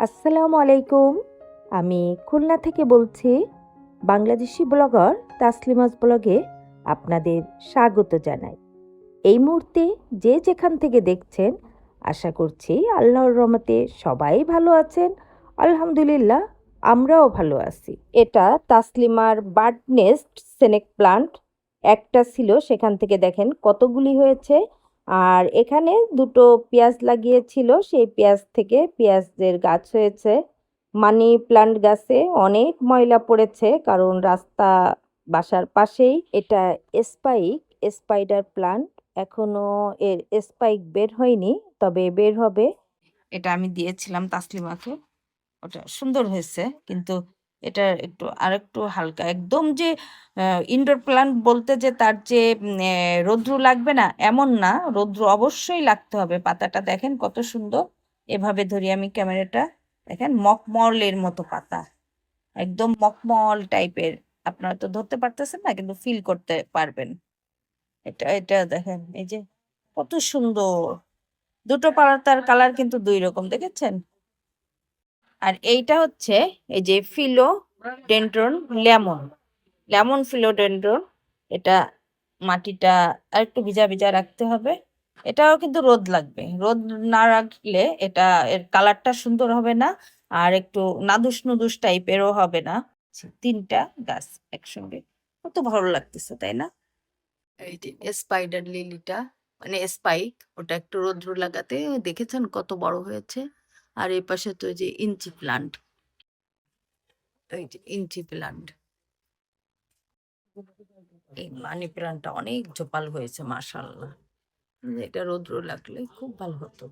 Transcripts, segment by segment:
আসসালামু আলাইকুম। আমি খুলনা থেকে বলছি, বাংলাদেশি ব্লগার তাসলিমাস ব্লগে আপনাদের স্বাগত জানাই। এই মুহূর্তে যে যেখান থেকে দেখছেন, আশা করছি আল্লাহর রহমতে সবাই ভালো আছেন। আলহামদুলিল্লাহ, আমরাও ভালো আছি। এটা তাসলিমার বার্ড নেস্ট সেনেক প্লান্ট। একটা ছিল, সেখান থেকে দেখেন কতগুলি হয়েছে। আর এখানে দুটো পেঁয়াজ লাগিয়েছিল, সেই পেঁয়াজ থেকে পেঁয়াজের গাছ হয়েছে। মানি প্লান্ট গাছে অনেক ময়লা পড়েছে, কারণ রাস্তা বাসার পাশেই এটা স্পাইক, স্পাইডার প্লান্ট। এখনও এর স্পাইক বের হয়নি, তবে বের হবে। এটা আমি দিয়েছিলাম তাসলিমাকে। ওটা সুন্দর হয়েছে, কিন্তু এটা একটু আরেকটু হালকা। একদম যে ইনডোর প্ল্যান্ট বলতে যে তার যে রৌদ্র লাগবে না, এমন না। রৌদ্র অবশ্যই লাগতে হবে। পাতাটা দেখেন কত সুন্দর। এভাবে ধরি আমি ক্যামেরাটা। দেখেন মকমলের মতো পাতা। একদম মকমল টাইপের আপনারা তো ধরতে পারতেছেন না, কিন্তু ফিল করতে পারবেন। এটা এটা দেখেন, এই যে কত সুন্দর। দুটো পাতার কালার কিন্তু দুই রকম, দেখেছেন? আর এইটা হচ্ছে এই যে philodendron lemon lemon philo philodendron এটা মাটিটা আর একটু ভিজা ভিজা রাখতে হবে। এটাও কিন্তু রোদ লাগবে। রোদ না রাখলে এটা এর কালারটা সুন্দর হবে না আর একটু নাদুস নুদুস টাইপেরও হবে না। তিনটা গাছ একসঙ্গে। কত ভালো লাগতেছে তাই না? এই যে স্পাইডার লিলিটা মানে স্পাইক ওটা একটু রোদ্র লাগাতে দেখেছেন কত বড় হয়েছে? আর এই পাশে তো যে ইঞ্চি প্লান্ট। এই যে ইঞ্চি প্লান্ট। এই মানি প্লান্টটা অনেক জোপাল হয়েছে মাশাল্লাহ এটা রৌদ্র লাগলে খুব ভালো হতো।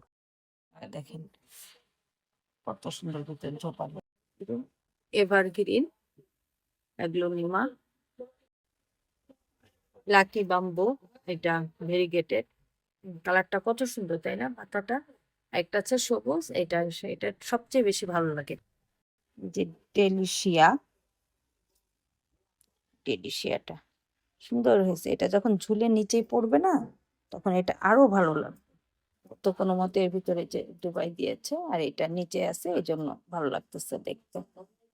দেখেন কত সুন্দর ভিতরে ঝোপাল। এভারগ্রিন, অ্যাগ্লোনিমা, লাকি বাম্বু, এটা ভেরিগেটেড। কালারটা কত সুন্দর, তাই না? পাতাটা। একটা আছে সবুজ, এটা এটা সবচেয়ে বেশি ভালো লাগে। যে ডেলিশিয়া ডেলিশিয়াটা সুন্দর হয়েছে। এটা যখন ঝুলে নিচেই পড়বে না, তখন এটা আরও ভালো লাগবে। তো কোনো মতে এর ভিতরে যে ডুবাই দিয়েছে, আর এটা নিচে আছে, এই জন্য ভালো লাগতেছে দেখতে।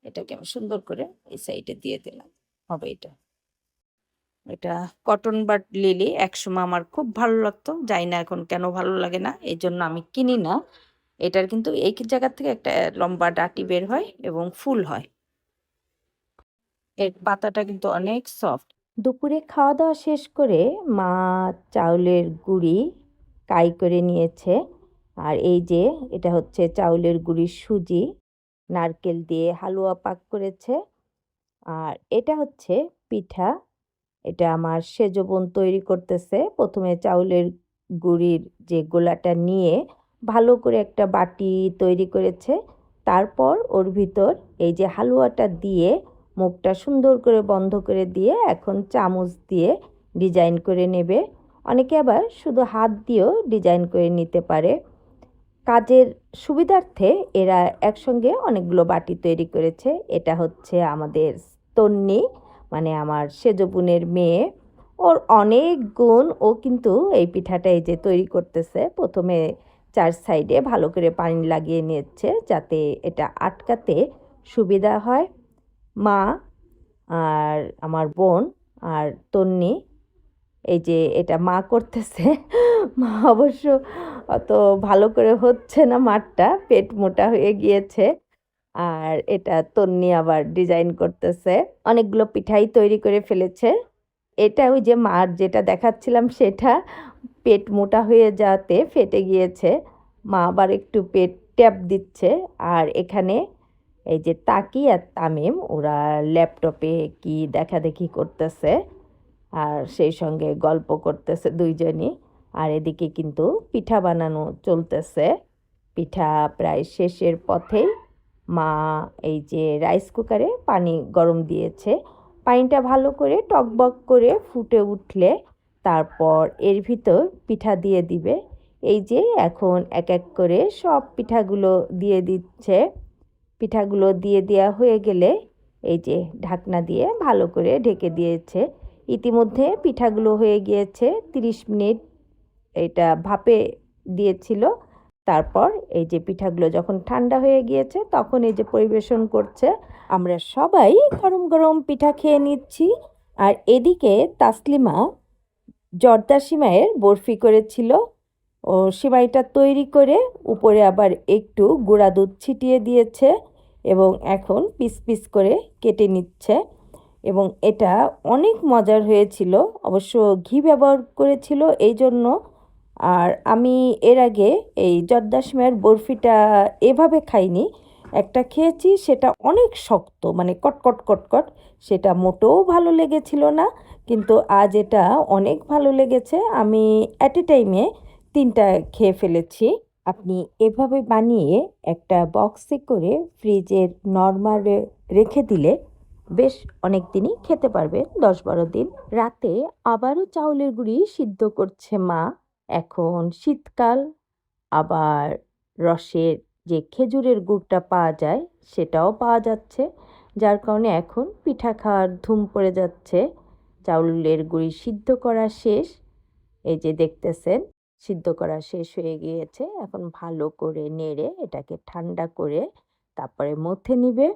এটাকে আমি সুন্দর করে এই সাইডে দিয়ে দিলাম। হবে এটা। এটা কটন বাট লিলি একসময় আমার খুব ভালো লাগতো। জানি না এখন কেন ভালো লাগে না এই জন্য আমি কিনি না। এটার কিন্তু এই জায়গা থেকে একটা লম্বা ডাটি বের হয় এবং ফুল হয়। এর পাতাটা কিন্তু অনেক সফট দুপুরে খাওয়া দাওয়া শেষ করে মা চাউলের গুঁড়ি কাই করে নিয়েছে। আর এই যে, এটা হচ্ছে চাউলের গুঁড়ির সুজি, নারকেল দিয়ে হালুয়া পাক করেছে। আর এটা হচ্ছে পিঠা। এটা আমার সেজ বোন তৈরি করতেছে। প্রথমে চাউলের গুঁড়ির যে গোলাটা নিয়ে ভালো করে একটা বাটি তৈরি করেছে। তারপর ওর ভিতর এই যে হালুয়াটা দিয়ে মুখটা সুন্দর করে বন্ধ করে দিয়ে এখন চামচ দিয়ে ডিজাইন করে নেবে। অনেকে আবার শুধু হাত দিয়েও ডিজাইন করে নিতে পারে। কাজের সুবিধার্থে এরা একসঙ্গে অনেকগুলো বাটি তৈরি করেছে। এটা হচ্ছে আমাদের তন্নি। মানে আমার সেজ বোনের মেয়ে, ওর অনেক গুণ ও কিন্তু এই পিঠাটা এই যে তৈরি করতেছে, প্রথমে চার সাইডে ভালো করে পানি লাগিয়ে নিচ্ছে যাতে এটা আটকাতে সুবিধা হয়। মা আর আমার বোন আর তন্নি, এই যে এটা মা করতেছে, মা অবশ্য অত ভালো করে হচ্ছে না মাঠটা, পেট মোটা হয়ে গিয়েছে। আর এটা তন্নি আবার ডিজাইন করতেছে। অনেকগুলো পিঠাই তৈরি করে ফেলেছে। এটা ওই যে মার যেটা দেখাচ্ছিলাম সেটা পেট মোটা হয়ে যাতে ফেটে গিয়েছে। মা আবার একটু পেট ট্যাপ দিচ্ছে। আর এখানে এই যে তাকি আর তামিম, ওরা ল্যাপটপে কি দেখাদেখি করতেছে। আর সেই সঙ্গে গল্প করতেছে দুইজনই। আর এদিকে কিন্তু পিঠা বানানো চলতেছে। পিঠা প্রায় শেষের পথেই মা এই যে রাইস কুকারে পানি গরম দিয়েছে। পানিটা ভালো করে টকবক করে ফুটে উঠলে তারপর এর ভিতর পিঠা দিয়ে দিবে। এই যে এখন এক এক করে সব পিঠাগুলো দিয়ে দিচ্ছে। পিঠাগুলো দিয়ে দেওয়া হয়ে গেলে এই যে ঢাকনা দিয়ে ভালো করে ঢেকে দিয়েছে। ইতিমধ্যে পিঠাগুলো হয়ে গিয়েছে, তিরিশ মিনিট এটা ভাপে দিয়েছিল। তারপর এই যে পিঠাগুলো যখন ঠান্ডা হয়ে গিয়েছে, তখন এই যে পরিবেশন করছে, আমরা সবাই গরম গরম পিঠা খেয়ে নিচ্ছি। আর এদিকে তাসলিমা জর্দা সিমাইয়ের বরফি করেছিল। ও সিমাইটা তৈরি করে উপরে আবার একটু গুঁড়া দুধ ছিটিয়ে দিয়েছে এবং এখন পিস পিস করে কেটে নিচ্ছে। এবং এটা অনেক মজার হয়েছিল, অবশ্য ঘি ব্যবহার করেছিল এই জন্য আর আমি এর আগে এই জর্দা সিমাইয়ের বরফিটা এভাবে খাইনি। একটা খেয়েছি, সেটা অনেক শক্ত মানে কটকট কটকট। সেটা মোটেও ভালো লেগেছিল না, কিন্তু আজ এটা অনেক ভালো লেগেছে। আমি অ্যাট এ টাইমে তিনটা খেয়ে ফেলেছি। আপনি এভাবে বানিয়ে একটা বক্সে করে ফ্রিজের নর্মালে রেখে দিলে বেশ অনেক দিনই খেতে পারবেন। দশ বারো দিন। রাতে আবারও চাউলের গুঁড়ি সিদ্ধ করছে মা। এখন শীতকাল, আবার রসের যে খেজুরের গুড়টা পাওয়া যায় সেটাও পাওয়া যাচ্ছে। যার কারণে এখন পিঠা খাওয়ার ধুম পড়ে যাচ্ছে। চাউলের গুড়ি সিদ্ধ করা শেষ। এই যে দেখতেছেন, সিদ্ধ করা শেষ হয়ে গিয়েছে। এখন ভালো করে নেড়ে এটাকে ঠান্ডা করে তারপরে মথে নিবে।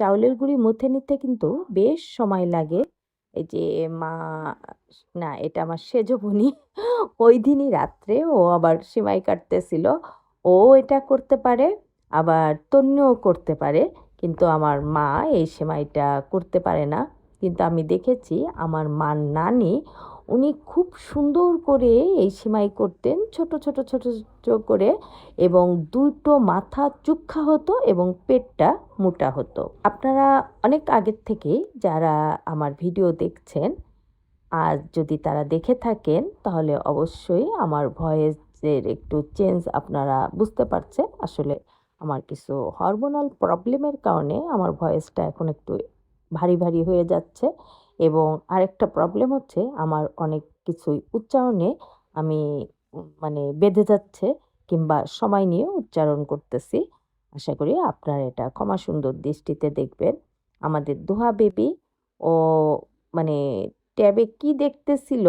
চাউলের গুঁড়ি মথে নিতে কিন্তু বেশ সময় লাগে। যে মা, না, এটা আমার সেজ বনি। ওই দিনই রাত্রে ও আবার সিমাই কাটতেছিল। ও এটা করতে পারে, আবার তন্যও করতে পারে। কিন্তু আমার মা এই সেমাইটা করতে পারে না। কিন্তু আমি দেখেছি, আমার মার নানি উনি খুব সুন্দর করে এই সেমাই করতেন, ছোট ছোট ছোট ছোট করে এবং দুটো মাথা চুক্ষা হতো এবং পেটটা মোটা হতো। আপনারা অনেক আগের থেকেই যারা আমার ভিডিও দেখছেন আর যদি তারা দেখে থাকেন, তাহলে অবশ্যই আমার ভয়েসের একটু চেঞ্জ আপনারা বুঝতে পারছেন। আসলে আমার কিছু হরমোনাল প্রবলেমের কারণে আমার ভয়েসটা এখন একটু ভারী ভারী হয়ে যাচ্ছে। এবং আরেকটা প্রবলেম হচ্ছে, আমার অনেক কিছুই উচ্চারণে আমি মানে বেঁধে যাচ্ছে কিংবা সময় নিয়ে উচ্চারণ করতেছি। আশা করি আপনারা এটা ক্ষমা সুন্দর দৃষ্টিতে দেখবেন। আমাদের দোহা বেবি ও মানে ট্যাবে কি দেখতেছিল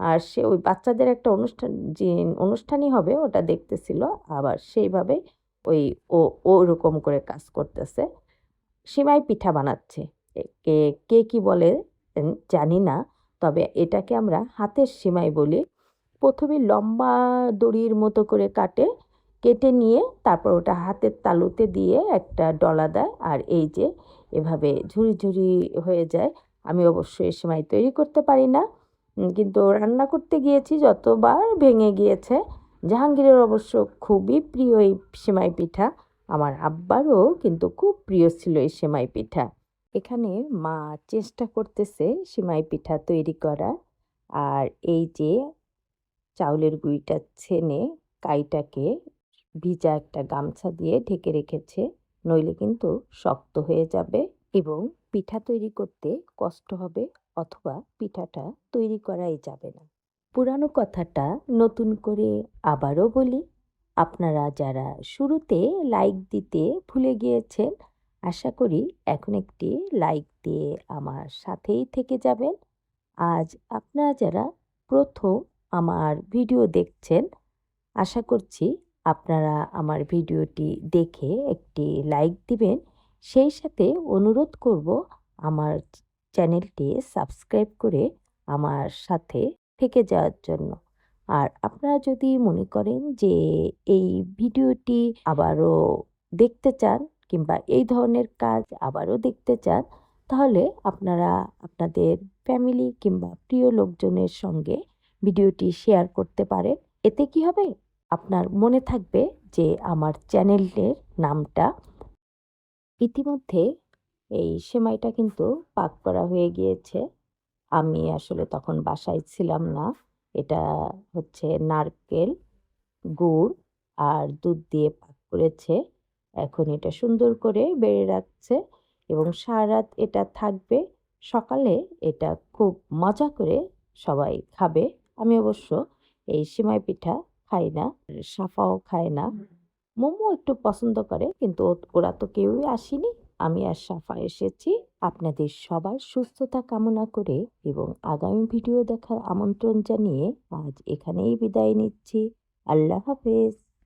আর সে ওই বাচ্চাদের একটা অনুষ্ঠান, যে অনুষ্ঠানই হবে ওটা দেখতেছিল, আবার সেইভাবে ওই ও ওরকম করে কাজ করতেছে। সেমাই পিঠা বানাচ্ছে। কে কে কি বলে জানি না। তবে এটাকে আমরা হাতের সেমাই বলি। প্রথমে লম্বা দড়ির মতো করে কাটে, কেটে নিয়ে তারপর ওটা হাতের তালুতে দিয়ে একটা ডলা দেয়। আর এই যে এভাবে ঝুরি ঝুরি হয়ে যায়, আমি অবশ্যই সেমাই তৈরি করতে পারি না। কিন্তু রান্না করতে গিয়েছি, যতবার ভেঙে গিয়েছে। জাহাঙ্গীরের অবশ্য খুবই প্রিয় এই সেমাই পিঠা। আমার আব্বারও কিন্তু খুব প্রিয় ছিল এই সেমাই পিঠা। এখানে মা চেষ্টা করতেছে সিমাই পিঠা তৈরি করা। আর এই যে চাউলের গুঁড়িটা ছেনে কাইটাকে ভিজা একটা গামছা দিয়ে ঢেকে রেখেছে, নইলে কিন্তু শক্ত হয়ে যাবে এবং পিঠা তৈরি করতে কষ্ট হবে অথবা পিঠাটা তৈরি করাই যাবে না। পুরানো কথাটা নতুন করে আবারও বলি, আপনারা যারা শুরুতে লাইক দিতে ভুলে গিয়েছেন আশা করি এখন একটি লাইক দিয়ে আমার সাথেই থেকে যাবেন। আজ আপনারা যারা প্রথম আমার ভিডিও দেখছেন, আশা করছি আপনারা আমার ভিডিওটি দেখে একটি লাইক দিবেন। সেই সাথে অনুরোধ করব আমার চ্যানেলটি সাবস্ক্রাইব করে আমার সাথে থেকে যাওয়ার জন্য। আর আপনারা যদি মনে করেন যে এই ভিডিওটি আবারও দেখতে চান কিংবা এই ধরনের কাজ আবারও দেখতে চান, তাহলে আপনারা আপনাদের ফ্যামিলি কিংবা প্রিয় লোকজনের সঙ্গে ভিডিওটি শেয়ার করতে পারেন। এতে কি হবে? আপনার মনে থাকবে যে আমার চ্যানেলের নামটা ইতিমধ্যে এই সেমাইটা কিন্তু পাক করা হয়ে গিয়েছে। আমি আসলে তখন বাসায় ছিলাম না। এটা হচ্ছে নারকেল গুড় আর দুধ দিয়ে পাক করেছে। এখন এটা সুন্দর করে বেড়ে রাখছে এবং সারা রাত এটা থাকবে। সকালে এটা খুব মজা করে সবাই খাবে। আমি অবশ্য এই সিমাই পিঠা খাই না, সাফাও খায় না। মোমো একটু পছন্দ করে, কিন্তু ওরা তো কেউই আসেনি। আমি আর সাফা এসেছি। আপনাদের সবার সুস্থতা কামনা করে এবং আগামী ভিডিও দেখার আমন্ত্রণ জানিয়ে আজ এখানেই বিদায় নিচ্ছি। আল্লাহ হাফেজ।